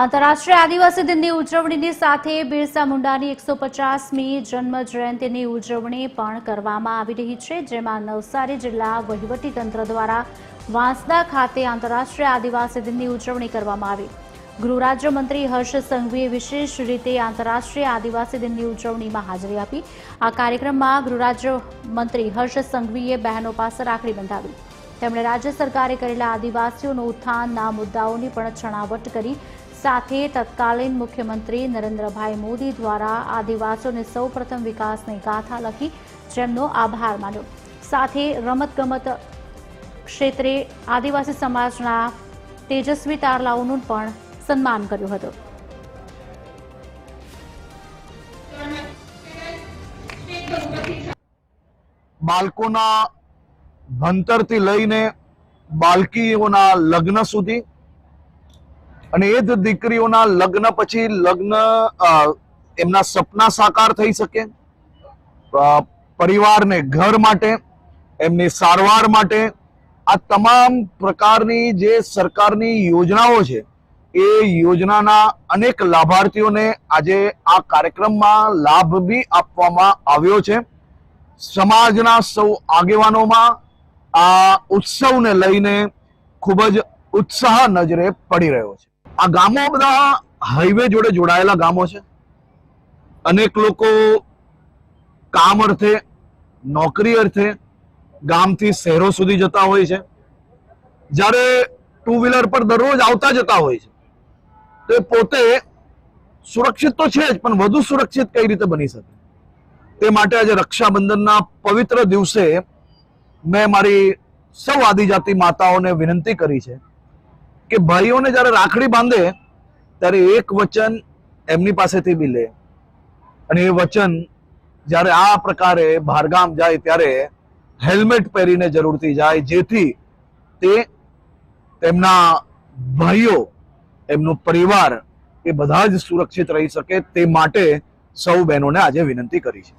આંતરરાષ્ટ્રીય આદિવાસી દિનની ઉજવણીની સાથે બિરસા મુંડાની એકસો પચાસમી જન્મ જયંતિની ઉજવણી પણ કરવામાં આવી રહી છે, જેમાં નવસારી જિલ્લા વહીવટીતંત્ર દ્વારા વાંસદા ખાતે આંતરરાષ્ટ્રીય આદિવાસી દિનની ઉજવણી કરવામાં આવી. ગૃહ રાજ્યમંત્રી હર્ષ સંઘવીએ વિશેષ રીતે આંતરરાષ્ટ્રીય આદિવાસી દિનની ઉજવણીમાં હાજરી આપી. આ કાર્યક્રમમાં ગૃહ રાજ્યમંત્રી હર્ષ બહેનો પાસે રાખડી બંધાવી. તેમણે રાજ્ય સરકારે કરેલા આદિવાસીઓનું ઉત્થાનના મુદ્દાઓની પણ છણાવટ કરી સાથે તત્કાલીન મુખ્યમંત્રી નરેન્દ્રભાઈ મોદી દ્વારા આદિવાસીઓને સૌપ્રથમ વિકાસની ગાથા લખી જેમનો આભાર માન્યો. સાથે રમતગમત ક્ષેત્રે આદિવાસી સમાજના તેજસ્વી તારલાઓનું પણ સન્માન કર્યું હતું. બાળકોના ભણતરથી લઈને બાળકીઓના લગ્ન સુધી અને એ જ દીકરીઓના લગ્ન પછી લગ્ન એમના સપના સાકાર થઈ શકે. પરિવારને ઘર માટે, એમની સારવાર માટે, આ તમામ પ્રકારની જે સરકારની યોજનાઓ છે, એ યોજનાના અનેક લાભાર્થીઓને આજે આ કાર્યક્રમમાં લાભ બી આપવામાં આવ્યો છે. સમાજના સૌ આગેવાનોમાં આ ઉત્સવને લઈને ખૂબ જ ઉત્સાહ નજરે પડી રહ્યો છે. આ ગામો બધા હાઈવે જોડે જોડાયેલા ગામો છે. અનેક લોકો કામ અર્થે, નોકરી અર્થે ગામથી શહેરો સુધી જતા હોય છે. જ્યારે ટુ વ્હીલર પર દરરોજ આવતા જતા હોય છે. તો પોતે સુરક્ષિત તો છે જ, પણ વધુ સુરક્ષિત કઈ રીતે બની શકે? તે માટે આજે રક્ષાબંધનના પવિત્ર દિવસે મેં મારી સૌ આદિજાતિ માતાઓને વિનંતી કરી છે કે ભાઈઓને જ્યારે રાખડી બાંધે, ત્યારે એક વચન એમની પાસેથી બી લે. અને એ વચન જ્યારે આ પ્રકારે બહારગામ જાય ત્યારે હેલ્મેટ પહેરીને જરૂરથી જાય, જેથી તે તેમના ભાઈઓ, એમનો પરિવાર એ બધા જ સુરક્ષિત રહી શકે તે માટે સૌ બહેનોને આજે વિનંતી કરી છે.